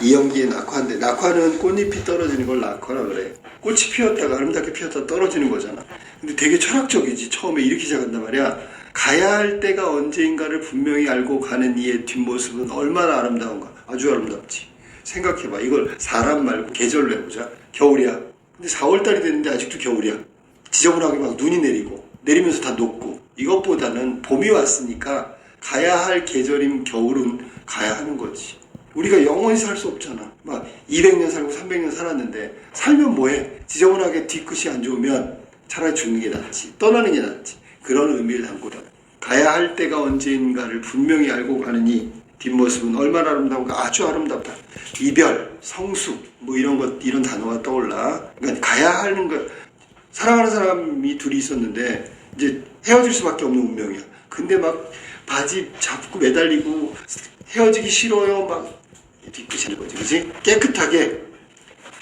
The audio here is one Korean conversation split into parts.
이연기의 낙화인데 낙화는 꽃잎이 떨어지는 걸 낙화라 그래. 꽃이 피었다가 아름답게 피었다 떨어지는 거잖아. 근데 되게 철학적이지. 처음에 이렇게 시작한단 말이야. 가야 할 때가 언제인가를 분명히 알고 가는 이의 뒷모습은 얼마나 아름다운가. 아주 아름답지. 생각해봐. 이걸 사람 말고 계절로 해보자. 겨울이야. 근데 4월달이 됐는데 아직도 겨울이야. 지저분하게 막 눈이 내리고 내리면서 다 녹고 이것보다는 봄이 왔으니까 가야 할 계절인 겨울은 가야 하는 거지. 우리가 영원히 살 수 없잖아. 막 200년 살고 300년 살았는데 살면 뭐해? 지저분하게 뒤끝이 안 좋으면 차라리 죽는 게 낫지. 떠나는 게 낫지. 그런 의미를 담고 있다. 가야 할 때가 언제인가를 분명히 알고 이 뒷모습은 얼마나 아름다운가 아주 아름답다. 이별, 성숙 뭐 이런 것 이런 단어가 떠올라. 그러니까 가야 하는 것 사랑하는 사람이 둘이 있었는데 이제 헤어질 수밖에 없는 운명이야. 근데 막 바지 잡고 매달리고 헤어지기 싫어요. 막 하는 거지, 그지? 깨끗하게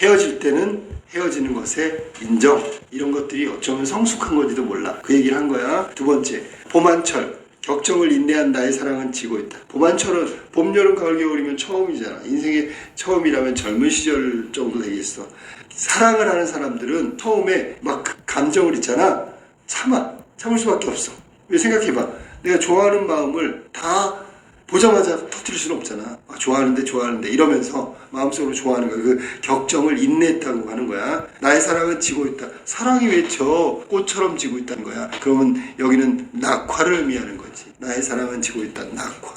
헤어질 때는 헤어지는 것에 인정 이런 것들이 어쩌면 성숙한 건지도 몰라. 그 얘기를 한 거야. 두 번째 봄한철 격정을 인내한 나의 사랑은 지고 있다. 봄한철은 봄, 여름, 가을, 겨울이면 처음이잖아. 인생의 처음이라면 젊은 시절 정도 되겠어. 사랑을 하는 사람들은 처음에 막그 감정을 있잖아. 참아. 참을 수밖에 없어. 왜 생각해봐. 내가 좋아하는 마음을 다 보자마자 터뜨릴 수는 없잖아. 아, 좋아하는데 좋아하는데 이러면서 마음속으로 좋아하는 거야. 그 격정을 인내했다고 하는 거야. 나의 사랑은 지고 있다. 사랑이 왜저 꽃처럼 지고 있다는 거야. 그러면 여기는 낙화를 의미하는 거지. 나의 사랑은 지고 있다. 낙화.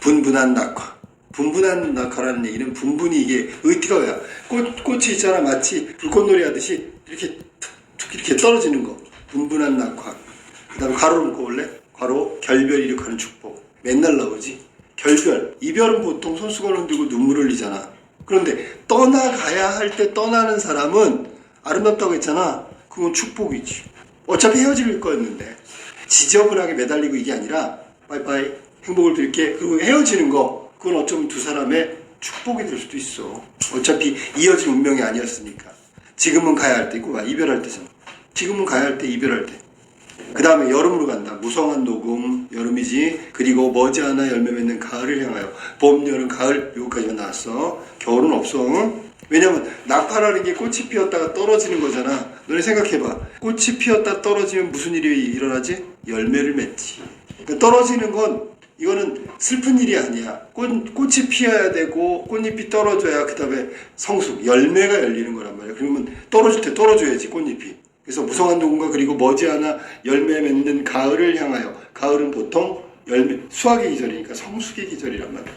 분분한 낙화. 분분한 낙화라는 얘기는 분분히 이게 의티가 야. 꽃 꽃이 있잖아. 마치 불꽃놀이 하듯이 이렇게 툭툭 이렇게 떨어지는 거. 분분한 낙화. 그 다음에 가로로 묶어볼래? 괄호 결별 이룩하는 축복. 맨날 나오지. 결별. 이별은 보통 손수건을 흔들고 눈물을 흘리잖아. 그런데 떠나가야 할 때 떠나는 사람은 아름답다고 했잖아. 그건 축복이지. 어차피 헤어질 거였는데 지저분하게 매달리고 이게 아니라 빠이빠이 행복을 빌게 그리고 헤어지는 거 그건 어쩌면 두 사람의 축복이 될 수도 있어. 어차피 이어진 운명이 아니었으니까. 지금은 가야 할 때고 봐. 이별할 때잖아. 지금은 가야 할 때 이별할 때. 그 다음에 여름으로 간다. 무성한 녹음, 여름이지. 그리고 머지않아 열매 맺는 가을을 향하여. 봄, 여름, 가을, 요거까지만 나왔어. 겨울은 없어. 응? 왜냐면, 낙화라는 게 꽃이 피었다가 떨어지는 거잖아. 너네 생각해봐. 꽃이 피었다 떨어지면 무슨 일이 일어나지? 열매를 맺지. 그러니까 떨어지는 건, 이거는 슬픈 일이 아니야. 꽃, 꽃이 피어야 되고, 꽃잎이 떨어져야 그 다음에 성숙, 열매가 열리는 거란 말이야. 그러면 떨어질 때 떨어져야지, 꽃잎이. 그래서 무성한 녹음과 그리고 머지않아 열매 맺는 가을을 향하여 가을은 보통 열매 수확의 기절이니까 성숙의 기절이란 말이야.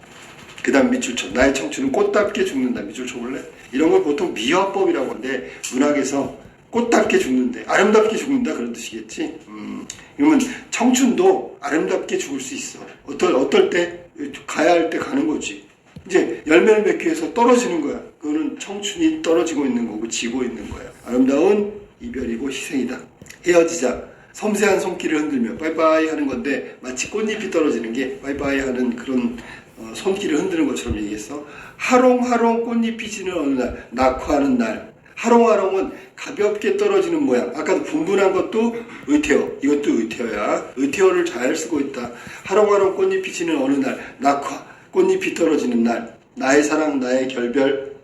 그다음 밑줄 쳐 나의 청춘은 꽃답게 죽는다 밑줄 쳐 볼래? 이런 걸 보통 미화법이라고 하는데 문학에서 꽃답게 죽는데 아름답게 죽는다 그런 뜻이겠지. 음, 그러면 청춘도 아름답게 죽을 수 있어. 어떨 어떨 때 가야 할 때 가는 거지. 이제 열매를 맺기 위해서 떨어지는 거야. 그거는 청춘이 떨어지고 있는 거고 지고 있는 거야. 아름다운 이별이고 희생이다. 헤어지자. 섬세한 손길을 흔들며 빠이빠이 하는 건데 마치 꽃잎이 떨어지는 게 빠이빠이 하는 그런 어, 손길을 흔드는 것처럼 얘기했어. 하롱하롱 꽃잎이 지는 어느 날, 낙화하는 날. 하롱하롱은 가볍게 떨어지는 모양. 아까도 분분한 것도 의태어. 이것도 의태어야. 의태어를 잘 쓰고 있다. 하롱하롱 꽃잎이 지는 어느 날, 낙화. 꽃잎이 떨어지는 날. 나의 사랑, 나의 결별.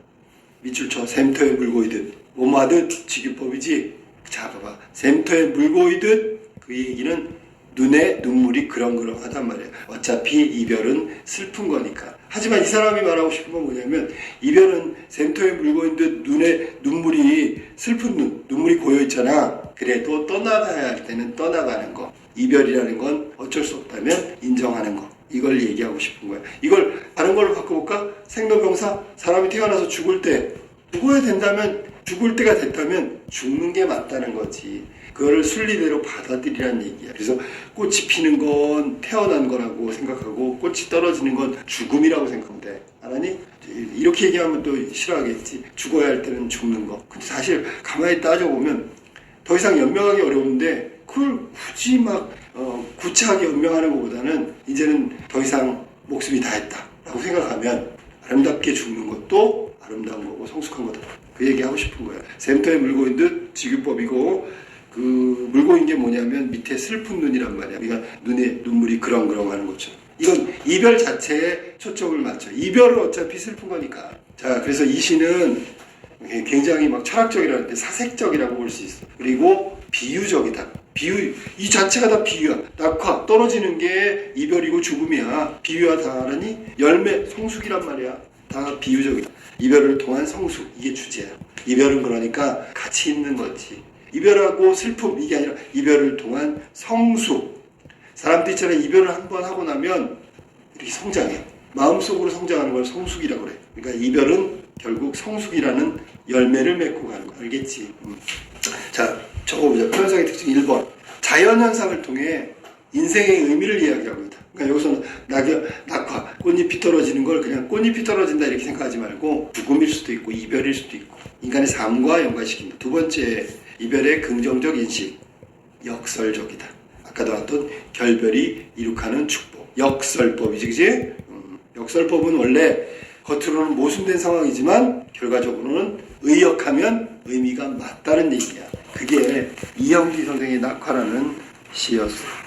밑줄 쳐. 샘터에 물고 있듯. 뭐하듯 지규법이지. 자, 봐봐. 샘터에 물고 있듯 그 얘기는 눈에 눈물이 그렁그렁하단 말이야. 어차피 이별은 슬픈 거니까. 하지만 이 사람이 말하고 싶은 건 뭐냐면 이별은 샘터에 물고 있는 듯 눈에 눈물이 슬픈 눈, 눈물이 고여 있잖아. 그래도 떠나가야 할 때는 떠나가는 거. 이별이라는 건 어쩔 수 없다면 인정하는 거. 이걸 얘기하고 싶은 거야. 이걸 다른 걸로 바꿔볼까? 생로병사 사람이 태어나서 죽을 때 죽어야 된다면 죽을 때가 됐다면 죽는 게 맞다는 거지. 그거를 순리대로 받아들이란 얘기야. 그래서 꽃이 피는 건 태어난 거라고 생각하고 꽃이 떨어지는 건 죽음이라고 생각하면 돼. 알아니? 이렇게 얘기하면 또 싫어하겠지. 죽어야 할 때는 죽는 거. 근데 사실 가만히 따져보면 더 이상 연명하기 어려운데 그걸 굳이 막 어, 구차하게 연명하는 것보다는 이제는 더 이상 목숨이 다 했다라고 생각하면 아름답게 죽는 것도 아름다운 거고 성숙한 거다. 그 얘기 하고 싶은 거야. 샘터에 물고 있는 듯 지규법이고 그 물고 있는 게 뭐냐면 밑에 슬픈 눈이란 말이야. 그러니까 눈에 눈물이 그렁그렁 하는 것처럼. 이건 이별 자체에 초점을 맞춰. 이별은 어차피 슬픈 거니까. 자, 그래서 이 시는 굉장히 막 철학적이라는데 사색적이라고 볼 수 있어. 그리고 비유적이다. 비유, 이 자체가 다 비유야. 낙화, 떨어지는 게 이별이고 죽음이야. 비유하다라니 열매, 성숙이란 말이야. 다 비유적이다. 이별을 통한 성숙, 이게 주제야. 이별은 그러니까 가치 있는 거지. 이별하고 슬픔, 이게 아니라 이별을 통한 성숙. 사람들 있잖아 이별을 한 번 하고 나면 이렇게 성장해. 마음속으로 성장하는 걸 성숙이라고 그래. 그러니까 이별은 결국 성숙이라는 열매를 맺고 가는 거 알겠지? 음. 자, 적어보자. 표현상의 특징 1번. 자연현상을 통해 인생의 의미를 이야기하고 있다. 그러니까 여기서는 낙엽, 낙화, 꽃잎이 떨어지는 걸 그냥 꽃잎이 떨어진다 이렇게 생각하지 말고 죽음일 수도 있고 이별일 수도 있고 인간의 삶과 연관시킨다. 두 번째, 이별의 긍정적 인식. 역설적이다. 아까 나왔던 결별이 이룩하는 축복. 역설법이지, 그지? 음, 역설법은 원래 겉으로는 모순된 상황이지만 결과적으로는 의역하면 의미가 맞다는 얘기야. 그게 이영기 선생의 낙화라는 시였어.